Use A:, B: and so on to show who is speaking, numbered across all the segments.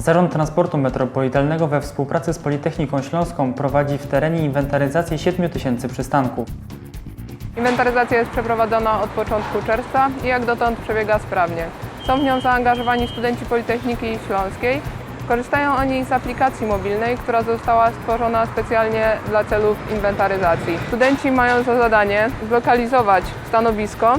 A: Zarząd Transportu Metropolitalnego we współpracy z Politechniką Śląską prowadzi w terenie inwentaryzację 7 tysięcy przystanków.
B: Inwentaryzacja jest przeprowadzona od początku czerwca i jak dotąd przebiega sprawnie. Są w nią zaangażowani studenci Politechniki Śląskiej. Korzystają oni z aplikacji mobilnej, która została stworzona specjalnie dla celów inwentaryzacji. Studenci mają za zadanie zlokalizować stanowisko.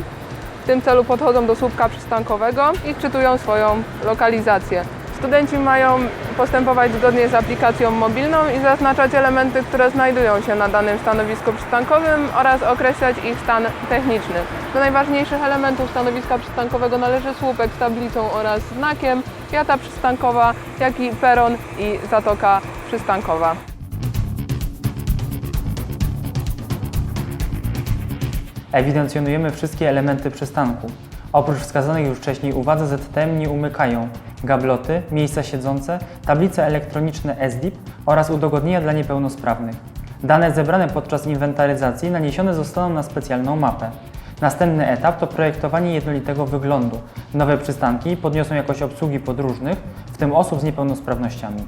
B: W tym celu podchodzą do słupka przystankowego i wczytują swoją lokalizację. Studenci mają postępować zgodnie z aplikacją mobilną i zaznaczać elementy, które znajdują się na danym stanowisku przystankowym oraz określać ich stan techniczny. Do najważniejszych elementów stanowiska przystankowego należy słupek z tablicą oraz znakiem, jata przystankowa, jak i peron i zatoka przystankowa.
A: Ewidencjonujemy wszystkie elementy przystanku. Oprócz wskazanych już wcześniej uwadze ZTM nie umykają gabloty, miejsca siedzące, tablice elektroniczne SDIP oraz udogodnienia dla niepełnosprawnych. Dane zebrane podczas inwentaryzacji naniesione zostaną na specjalną mapę. Następny etap to projektowanie jednolitego wyglądu. Nowe przystanki podniosą jakość obsługi podróżnych, w tym osób z niepełnosprawnościami.